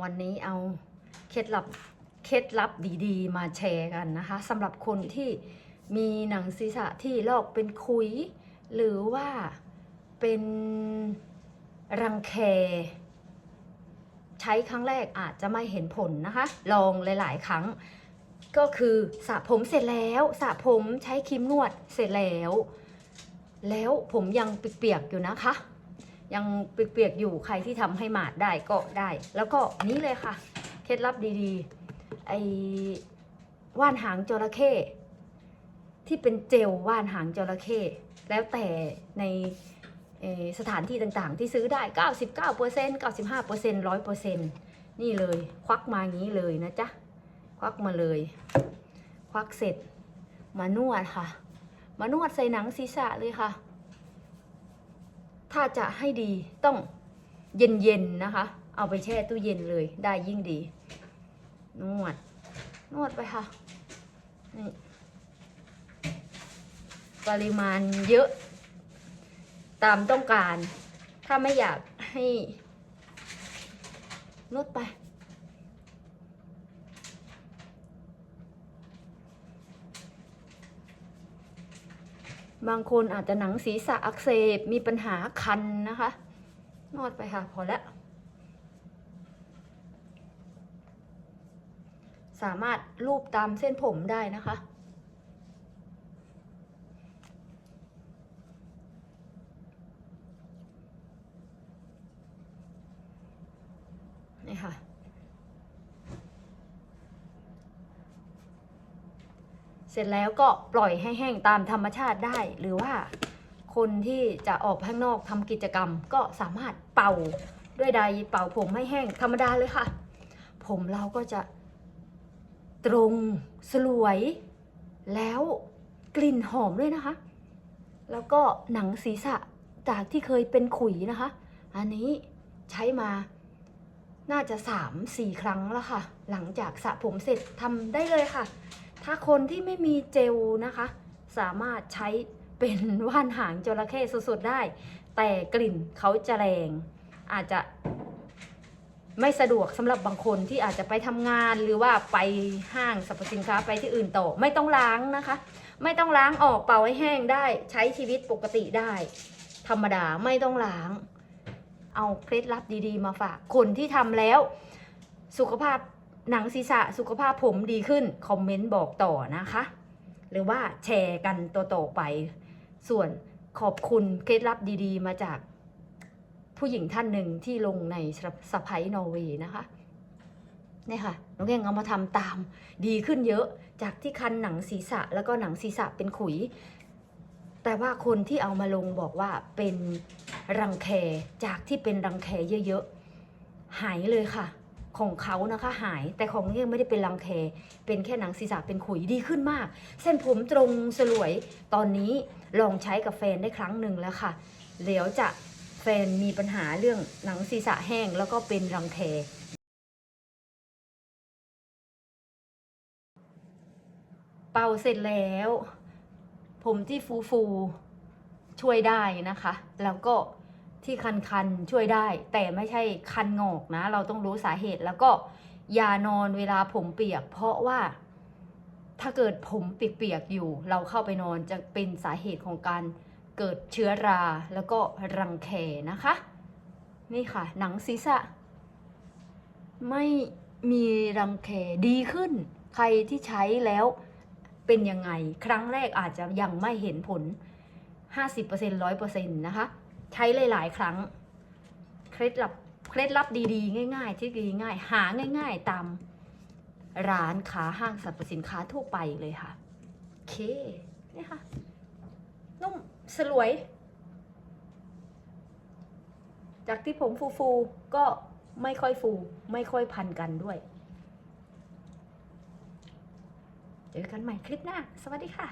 วันนี้เอาเคล็ดลับเคล็ดลับดีๆ มาแชร์กันนะคะสำหรับคนที่มีหนังศีรษะที่ลอกเป็นคุย หรือว่าเป็นรังแค ใช้ครั้งแรกอาจจะไม่เห็นผลนะคะ ลองหลาย ๆ ครั้ง ก็คือสระผมเสร็จแล้วสระผมใช้ครีมนวดเสร็จแล้ว แล้วผมยังเปียกๆอยู่นะคะ ยังเปียกๆอยู่ใครที่ทำให้หมาดได้ก็ได้ แล้วก็นี่เลยค่ะ เคล็ดลับดีๆ ไอ้ว่านหางจระเข้ที่เป็นเจลว่านหางจระเข้แล้วแต่ในสถานที่ต่างๆ ที่ซื้อได้ 99% 95% 100%นี่เลย ควักมาอย่างนี้เลยนะจ๊ะ ควักมาเลย ควักเสร็จ มานวดค่ะ มานวดใส่หนังศีรษะเลยค่ะ ถ้าจะให้ดีต้องเย็นๆนะคะ เอาไปแช่ตู้เย็นเลยได้ยิ่งดี นวด นวดไปค่ะนี่ปริมาณเยอะ ตามต้องการ ถ้าไม่อยากให้นวดไป บางคนอาจจะหนังศีรษะอักเสบมีปัญหาคันนะคะ นวดไปค่ะ พอแล้วสามารถลูบตามเส้นผมได้นะคะ นี่ค่ะ เสร็จแล้วก็ปล่อยให้แห้งตามธรรมชาติได้ หรือว่าคนที่จะออกข้างนอกทำกิจกรรม ก็สามารถเป่าด้วยใดเป่าผมให้แห้งธรรมดาเลยค่ะ ผมเราก็จะตรงสลวย แล้วกลิ่นหอมด้วยนะคะ แล้วก็หนังศีรษะจากที่เคยเป็นขุยนะคะ อันนี้ใช้มาน่าจะ 3-4 ครั้งแล้วค่ะ หลังจากสระผมเสร็จทำได้เลยค่ะ ถ้าคนที่ไม่มีเจลนะคะ สามารถใช้เป็นว่านหางจระเข้สดๆได้ แต่กลิ่นเขาจะแรง อาจจะไม่สะดวกสำหรับบางคนที่อาจจะไปทำงานหรือว่าไปห้างสรรพสินค้าไปที่อื่นต่อไม่ต้องล้างนะคะ ไม่ต้องล้างออกเป่าให้แห้งได้ใช้ชีวิตปกติได้ ธรรมดาไม่ต้องล้าง เอาเคล็ดลับดีๆ มาฝากคนที่ทำแล้ว สุขภาพ หนังศีรษะสุขภาพผมดีขึ้น คอมเมนต์บอกต่อนะคะ หรือว่าแชร์กันต่อไป ส่วนขอบคุณเคล็ดลับดีๆ มาจากผู้หญิงท่านหนึ่งที่ลงในสไปนอร์เวย์นะคะเนี่ยค่ะน้องแกงเอามาทำตามดีขึ้นเยอะจากที่คันหนังศีรษะแล้วก็หนังศีรษะเป็นขุย แต่ว่าคนที่เอามาลงบอกว่าเป็นรังแคจากที่เป็นรังแคเยอะๆหายเลยค่ะ ของเขานะคะหายแต่ของนี่ยังไม่ได้เป็นรังแค เป็นแค่หนังศีรษะเป็นขุยดีขึ้นมาก เส้นผมตรงสลวย ตอนนี้ลองใช้กับแฟนได้ครั้งหนึ่งแล้วค่ะเดี๋ยวจะแฟนมีปัญหาเรื่องหนังศีรษะแห้งแล้วก็เป็นรังแคเป่าเสร็จแล้ว ผมที่ฟูฟูช่วยได้นะคะ แล้วก็ ที่คันๆช่วยได้ แต่ไม่ใช่คันงอกนะ เราต้องรู้สาเหตุแล้วก็อย่านอนเวลาผมเปียก เพราะว่าถ้าเกิดผมเปียกๆอยู่ เราเข้าไปนอนจะเป็นสาเหตุของการเกิดเชื้อราแล้วก็รังแคนะคะ นี่ค่ะ หนังศีรษะ ไม่มีรังแคดีขึ้น ใครที่ใช้แล้วเป็นยังไง ครั้งแรกอาจจะยังไม่เห็นผล 50% 100%นะคะ ใช้หลาย ๆ ครั้ง เคล็ดลับเคล็ดลับดีๆ ง่าย ๆ ที่ดีง่าย หาง่าย ๆ ตามร้านค้าห้างสรรพสินค้าทั่วไปเลยค่ะโอเคนี่ค่ะ นุ่มสลวย จากที่ผมฟูๆก็ไม่ค่อยฟู ไม่ค่อยพันกันด้วย เจอกันใหม่คลิปหน้า สวัสดีค่ะ